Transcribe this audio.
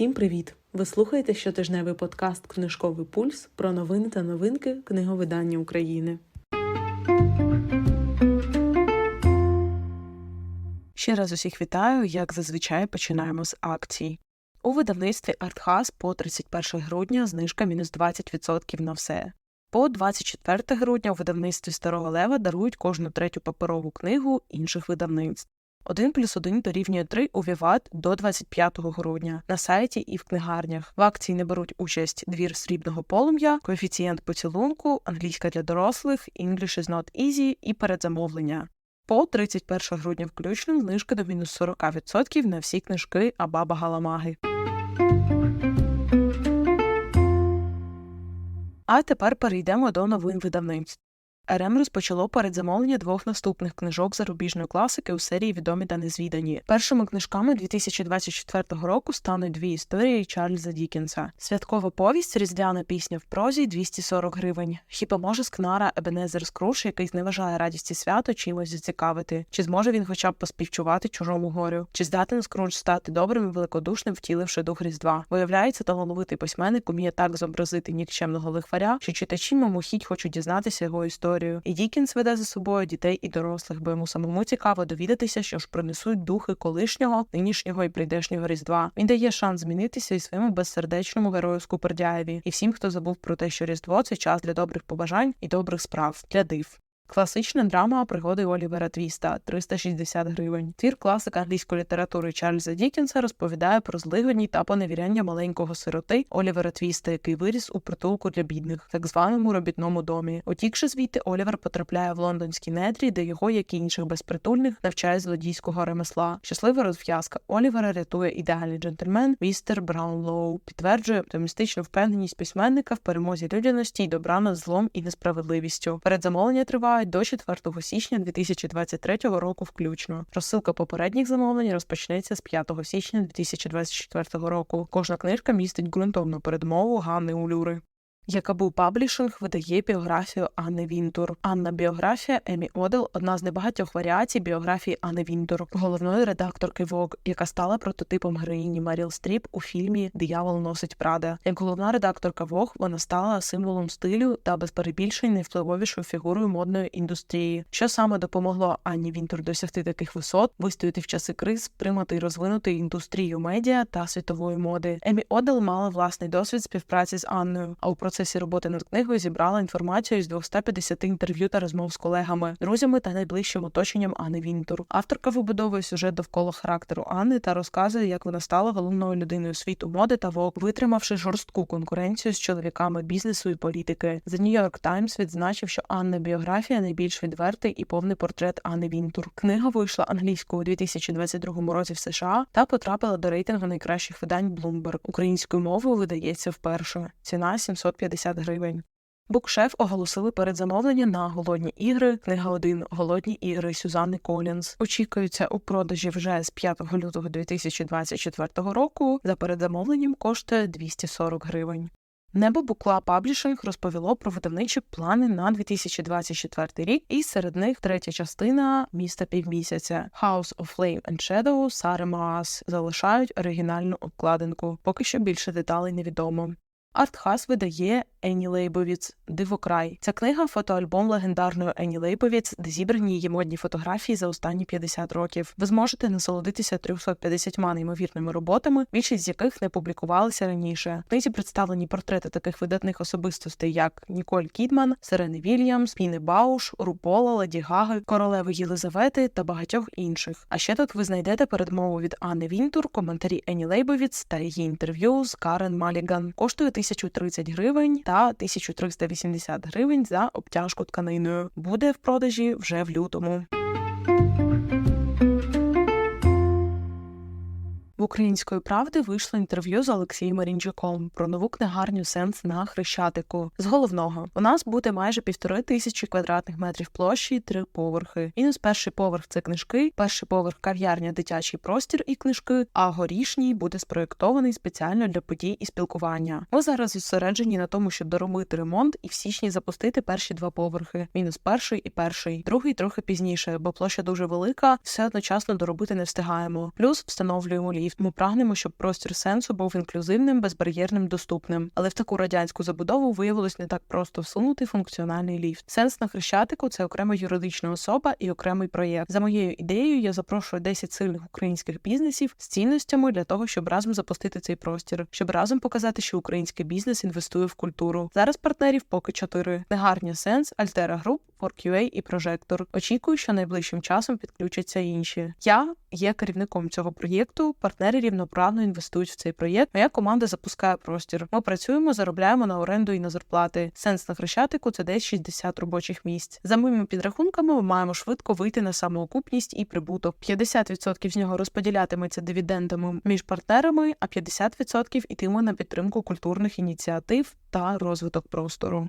Всім привіт! Ви слухаєте щотижневий подкаст Книжковий пульс про новини та новинки книговидання України. Ще раз усіх вітаю. Як зазвичай починаємо з акцій. У видавництві Артхас по 31 грудня знижка мінус 20% на все. По 24 грудня у видавництві Старого Лева дарують кожну третю паперову книгу інших видавництв. 1 плюс 1 дорівнює 3 у Віват до 25 грудня на сайті і в книгарнях. В акції не беруть участь двір срібного полум'я, коефіцієнт поцілунку, англійська для дорослих, English is not easy і передзамовлення. По 31 грудня включно знижка до мінус 40% на всі книжки Абаба Галамаги. А тепер перейдемо до новин видавництв. РМ розпочало передзамовлення двох наступних книжок зарубіжної класики у серії Відомі та незвідані. Першими книжками 2024 року стануть дві історії Чарльза Дікінса. Святкова повість Різдвяна пісня в прозі 240 гривень. Хіба може скнара Ебенезер Скруш, який зневажає радісті свято, чимось зацікавити? Чи зможе він хоча б поспівчувати чужому горю? Чи здатен Скруч стати добрим і великодушним, втіливши дух Різдва? Виявляється, талановитий письменник уміє так зобразити нікчемного лихваря, що читачі мимохідь хочуть дізнатися його історію. І Дікінс веде за собою дітей і дорослих, бо йому самому цікаво довідатися, що ж принесуть духи колишнього, нинішнього і прийдешнього різдва. Він дає шанс змінитися і своєму безсердечному герою Скупердяєві, і всім, хто забув про те, що різдво це час для добрих побажань і добрих справ для див. Класична драма пригоди Олівера Твіста 360 гривень. Твір класика англійської літератури Чарльза Дікінса розповідає про злигання та поневіряння маленького сироти Олівера Твіста, який виріс у притулку для бідних, так званому робітному домі. Утікши звідти, Олівер потрапляє в лондонські недрі, де його, як і інших безпритульних, навчає злодійського ремесла. Щаслива розв'язка Олівера рятує ідеальний джентльмен Містер Браунлоу, підтверджує оптимістичну впевненість письменника в перемозі людяності й добра над злом і несправедливістю. Передзамовлення триває до 4 січня 2023 року включно. Розсилка попередніх замовлень розпочнеться з 5 січня 2024 року. Кожна книжка містить ґрунтовну передмову Ганни Улюри. Якабу Паблішинг видає біографію Анни Вінтур. Анна біографія Емі Одел одна з небагатьох варіацій біографії Анни Вінтур, головної редакторки Vogue, яка стала прототипом героїні Маріл Стріп у фільмі Диявол носить Прада. Як головна редакторка Vogue, вона стала символом стилю та без перебільшень найвпливовішою фігурою модної індустрії, що саме допомогло Анні Вінтур досягти таких висот, вистояти в часи криз, приймати і розвинути індустрію медіа та світової моди. Емі Одел мала власний досвід співпраці з Анною, а у процесі роботи над книгою зібрала інформацію з 250 інтерв'ю та розмов з колегами, друзями та найближчим оточенням Анни Вінтур. Авторка вибудовує сюжет довкола характеру Анни та розказує, як вона стала головною людиною світу моди та вок, витримавши жорстку конкуренцію з чоловіками бізнесу і політики. The New York Times відзначив, що Анна біографія найбільш відвертий і повний портрет Анни Вінтур. Книга вийшла англійською у 2022 році в США та потрапила до рейтингу найкращих видань Bloomberg. Українською мовою видається вперше. Ціна 750 гривень. Букшеф оголосили передзамовлення на голодні ігри. Книга 1 Голодні ігри Сюзанни Колінз. Очікується у продажі вже з 5 лютого 2024 року. За передзамовленням коштує 240 гривень. Небо Букла Паблішинг розповіло про видавничі плани на 2024 рік, і серед них третя частина міста півмісяця House of Flame and Shadow Сари Маас залишають оригінальну обкладинку. Поки що більше деталей невідомо. Артхас видає Ені Лейбовіц Дивокрай. Ця книга фотоальбом легендарної Ені Лейбовіц, де зібрані її модні фотографії за останні 50 років. Ви зможете насолодитися 350 неймовірними роботами, більшість з яких не публікувалися раніше. В книзі представлені портрети таких видатних особистостей, як Ніколь Кідман, Сирени Вільямс, Піни Бауш, Рупола, Леді Гаги, королеви Єлизавети та багатьох інших. А ще тут ви знайдете передмову від Анни Вінтур, коментарі Ені Лейбовіц та її інтерв'ю з Карен Маліган. Коштує 1030 гривень та 1380 гривень за обтяжку тканиною. Буде в продажі вже в лютому. Української правди вийшло інтерв'ю з Олексієм Марінчуком про нову книгарню Сенс на Хрещатику. З головного у нас буде майже півтори тисячі квадратних метрів площі, три поверхи. Мінус перший поверх це книжки, перший поверх кав'ярня, дитячий простір і книжки. А горішній буде спроєктований спеціально для подій і спілкування. Ми зараз зосереджені на тому, щоб доробити ремонт і в січні запустити перші два поверхи. Мінус перший і перший, другий трохи пізніше, бо площа дуже велика, все одночасно доробити не встигаємо. Плюс встановлюємо ліфт. Ми прагнемо, щоб простір сенсу був інклюзивним, безбар'єрним, доступним. Але в таку радянську забудову виявилось не так просто всунути функціональний ліфт. Сенс на хрещатику це окрема юридична особа і окремий проєкт. За моєю ідеєю, я запрошую 10 сильних українських бізнесів з цінностями для того, щоб разом запустити цей простір, щоб разом показати, що український бізнес інвестує в культуру. Зараз партнерів поки чотири: Негарня Сенс, Альтера Груп, ForQA і Прожектор. Очікую, що найближчим часом підключаться інші. Я є керівником цього проєкту. Партнери рівноправно інвестують в цей проєкт. Моя команда запускає простір. Ми працюємо, заробляємо на оренду і на зарплати. Сенс на хрещатику це десь 60 робочих місць. За моїми підрахунками, ми маємо швидко вийти на самоокупність і прибуток. 50% з нього розподілятиметься дивідендами між партнерами, а 50% ітиме на підтримку культурних ініціатив та розвиток простору.